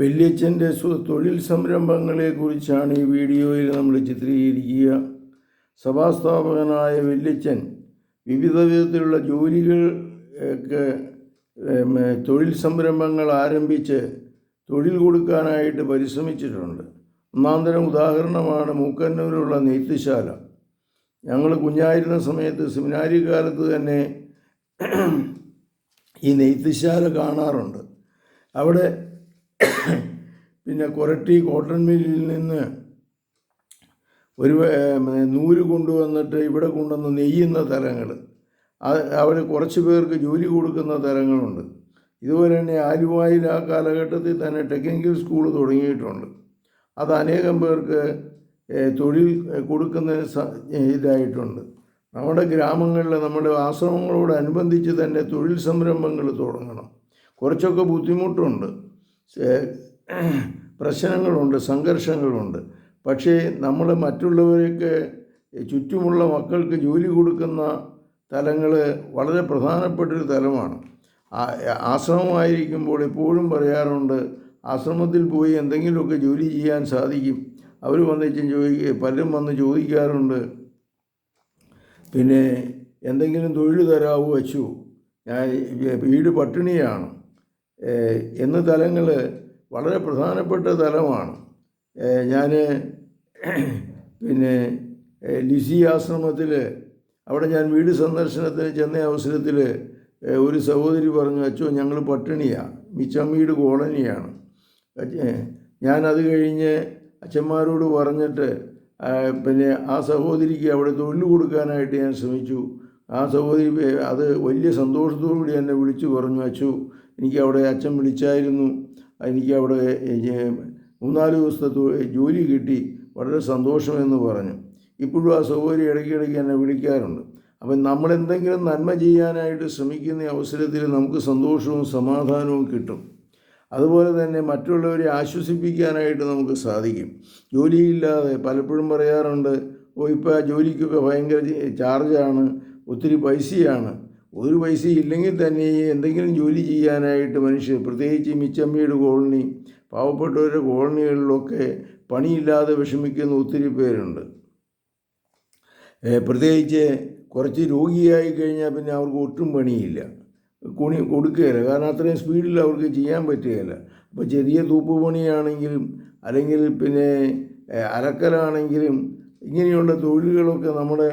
വല്യച്ഛന്റെ തൊഴിൽ സംരംഭങ്ങളെക്കുറിച്ചാണ് ഈ വീഡിയോയിൽ നമ്മൾ ചിത്രീകരിക്കുക. സഭാസ്ഥാപകനായ വല്യച്ഛൻ വിവിധ വിധത്തിലുള്ള ജോലികൾ ഒക്കെ തൊഴിൽ സംരംഭങ്ങൾ ആരംഭിച്ച് തൊഴിൽ കൊടുക്കാനായിട്ട് പരിശ്രമിച്ചിട്ടുണ്ട്. ഒന്നാന്തരം ഉദാഹരണമാണ് മൂക്കന്നൂരിലുള്ള നെയ്ത്തുശാല. ഞങ്ങൾ കുഞ്ഞായിരുന്ന സമയത്ത് സെമിനാരി കാലത്ത് തന്നെ ഈ നെയ്ത്തുശാല കാണാറുണ്ട്. അവിടെ പിന്നെ കൊരട്ടി കോട്ടൺ മില്ലിൽ നിന്ന് ഒരു നൂൽ കൊണ്ടുവന്നിട്ട് ഇവിടെ കൊണ്ടുവന്ന് നെയ്യുന്ന തരങ്ങൾ. അവർ കുറച്ച് പേർക്ക് ജോലി കൊടുക്കുന്ന തരങ്ങളുണ്ട്. ഇതുപോലെ തന്നെ ആലുവായിൽ ആ കാലഘട്ടത്തിൽ തന്നെ ടെക്നിക്കൽ സ്കൂൾ തുടങ്ങിയിട്ടുണ്ട്. അത് അനേകം പേർക്ക് തൊഴിൽ കൊടുക്കുന്ന ഇതായിട്ടുണ്ട്. നമ്മുടെ ഗ്രാമങ്ങളിൽ നമ്മുടെ ആശ്രമങ്ങളോടനുബന്ധിച്ച് തന്നെ തൊഴിൽ സംരംഭങ്ങൾ തുടങ്ങണം. കുറച്ചൊക്കെ ബുദ്ധിമുട്ടുണ്ട്. പ്രശ്നങ്ങളുണ്ട് സംഘർഷങ്ങളുണ്ട്. പക്ഷേ നമ്മൾ മറ്റുള്ളവർക്ക് ചുറ്റുമുള്ള മക്കൾക്ക് ജോലി കൊടുക്കുന്ന തലങ്ങൾ വളരെ പ്രധാനപ്പെട്ടൊരു തലമാണ്. ആശ്രമമായിരിക്കുമ്പോൾ എപ്പോഴും പറയാറുണ്ട് ആശ്രമത്തിൽ പോയി എന്തെങ്കിലുമൊക്കെ ജോലി ചെയ്യാൻ സാധിക്കും. അവർ വന്നിച്ചും ചോദിക്കുക പലരും വന്ന് ചോദിക്കാറുണ്ട് പിന്നെ എന്തെങ്കിലും തൊഴിൽ തരാവോ അച്ചു? ഞാൻ വീട് പട്ടിണിയാണ്. എന്ന തലങ്ങൾ വളരെ പ്രധാനപ്പെട്ട തലമാണ്. ഞാൻ പിന്നെ ലിസി ആശ്രമത്തിൽ അവിടെ ഞാൻ വീട് സന്ദർശനത്തിന് ചെന്ന അവസരത്തിൽ ഒരു സഹോദരി പറഞ്ഞു അച്ചോ ഞങ്ങൾ പട്ടിണിയാണ് മിച്ചമ്മീട് കോളനിയാണ്. ഞാനത് കഴിഞ്ഞ് അച്ഛന്മാരോട് പറഞ്ഞിട്ട് പിന്നെ ആ സഹോദരിക്ക് അവിടെ തൊഴിൽ കൊടുക്കാനായിട്ട് ഞാൻ ശ്രമിച്ചു. ആ സഹോദരി അത് വലിയ സന്തോഷത്തോടു കൂടി എന്നെ വിളിച്ചു പറഞ്ഞു അച്ചു എനിക്ക് അവിടെ അച്ഛൻ വിളിച്ചായിരുന്നു. എനിക്ക് അവിടെ മൂന്നാൽ ദിവസത്തെ ജോലി കിട്ടി. വളരെ സന്തോഷമെന്ന് പറഞ്ഞു. ഇപ്പോഴും ആ സൗകര്യം ഇടയ്ക്കിടയ്ക്ക് എന്നെ വിളിക്കാറുണ്ട്. അപ്പം നമ്മൾ എന്തെങ്കിലും നന്മ ചെയ്യാനായിട്ട് ശ്രമിക്കുന്ന അവസരത്തിൽ നമുക്ക് സന്തോഷവും സമാധാനവും കിട്ടും. അതുപോലെ തന്നെ മറ്റുള്ളവരെ ആശ്വസിപ്പിക്കാനായിട്ട് നമുക്ക് സാധിക്കും. ജോലിയില്ലാതെ പലപ്പോഴും പറയാറുണ്ട് ഓ ഇപ്പോൾ ആ ജോലിക്കൊക്കെ ഭയങ്കര ചാർജാണ് ഒത്തിരി പൈസയാണ്. ഒരു പൈസ ഇല്ലെങ്കിൽ തന്നെ എന്തെങ്കിലും ജോലി ചെയ്യാനായിട്ട് മനുഷ്യർ പ്രത്യേകിച്ച് മിച്ചമ്മയുടെ കോളനി പാവപ്പെട്ടവരുടെ കോളനികളിലൊക്കെ പണിയില്ലാതെ വിഷമിക്കുന്ന ഒത്തിരി പേരുണ്ട്. പ്രത്യേകിച്ച് കുറച്ച് രോഗിയായി കഴിഞ്ഞാൽ പിന്നെ അവർക്ക് ഒട്ടും പണിയില്ല. കുണി കൊടുക്കുകയില്ല. കാരണം അത്രയും സ്പീഡിൽ അവർക്ക് ചെയ്യാൻ പറ്റുകയില്ല. അപ്പോൾ ചെറിയ തൂപ്പ് പണിയാണെങ്കിലും അല്ലെങ്കിൽ പിന്നെ അലക്കലാണെങ്കിലും ഇങ്ങനെയുള്ള തൊഴിലുകളൊക്കെ നമ്മുടെ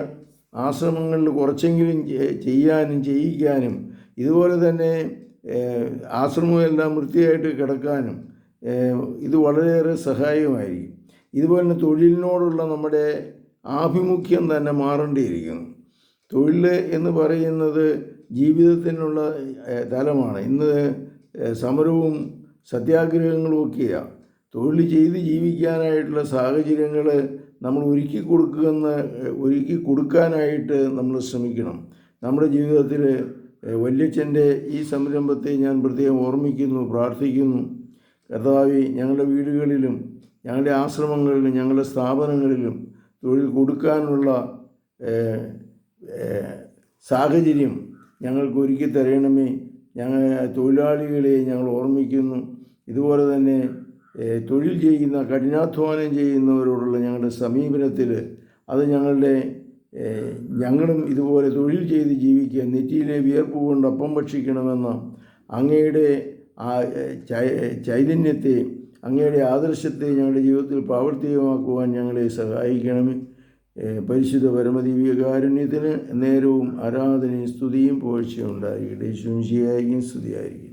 ആശ്രമങ്ങളിൽ കുറച്ചെങ്കിലും ചെയ്യാനും ചെയ്യിക്കാനും ഇതുപോലെ തന്നെ ആശ്രമമെല്ലാം വൃത്തിയായിട്ട് കിടക്കാനും ഇത് വളരെയേറെ സഹായമായിരിക്കും ഇതുപോലെ തന്നെ തൊഴിലിനോടുള്ള നമ്മുടെ ആഭിമുഖ്യം തന്നെ മാറേണ്ടിയിരിക്കുന്നു. തൊഴിൽ എന്ന് പറയുന്നത് ജീവിതത്തിനുള്ള തലമാണ്. ഇന്ന് സമരവും സത്യാഗ്രഹങ്ങളും ഒക്കെയാണ് തൊഴിൽ ചെയ്ത് ജീവിക്കാനായിട്ടുള്ള സാഹചര്യങ്ങൾ നമ്മൾ ഒരുക്കി കൊടുക്കുന്ന ഒരുക്കി കൊടുക്കാനായിട്ട് നമ്മൾ ശ്രമിക്കണം. നമ്മുടെ ജീവിതത്തിൽ വല്യച്ഛന്റെ ഈ സംരംഭത്തെ ഞാൻ പ്രത്യേകം ഓർമ്മിക്കുന്നു പ്രാർത്ഥിക്കുന്നു. കർത്താവി ഞങ്ങളുടെ വീടുകളിലും ഞങ്ങളുടെ ആശ്രമങ്ങളിലും ഞങ്ങളുടെ സ്ഥാപനങ്ങളിലും തൊഴിൽ കൊടുക്കാനുള്ള സാഹചര്യം ഞങ്ങൾക്ക് ഒരുക്കി തരണമേ. ഞങ്ങൾ തൊഴിലാളികളെ ഞങ്ങൾ ഓർമ്മിക്കുന്നു. ഇതുപോലെ തന്നെ തൊഴിൽ ചെയ്യുന്ന കഠിനാധ്വാനം ചെയ്യുന്നവരോടുള്ള ഞങ്ങളുടെ സമീപനത്തിൽ അത് ഞങ്ങളുടെ ഞങ്ങളും ഇതുപോലെ തൊഴിൽ ചെയ്ത് ജീവിക്കുക നെറ്റിയിലെ വിയർപ്പ് കൊണ്ട് അപ്പം ഭക്ഷിക്കണമെന്ന അങ്ങയുടെ ചൈതന്യത്തെ അങ്ങയുടെ ആദർശത്തെ ഞങ്ങളുടെ ജീവിതത്തിൽ പ്രാവർത്തികമാക്കുവാൻ ഞങ്ങളെ സഹായിക്കണം പരിശുദ്ധ പരമദിവ്യകാരുണ്യത്തിന് നേരവും ആരാധനയും സ്തുതിയും പോഴ്ചയും ഉണ്ടായിരിക്കട്ടെ. ശുംശിയായിരിക്കും സ്തുതിയായിരിക്കട്ടെ.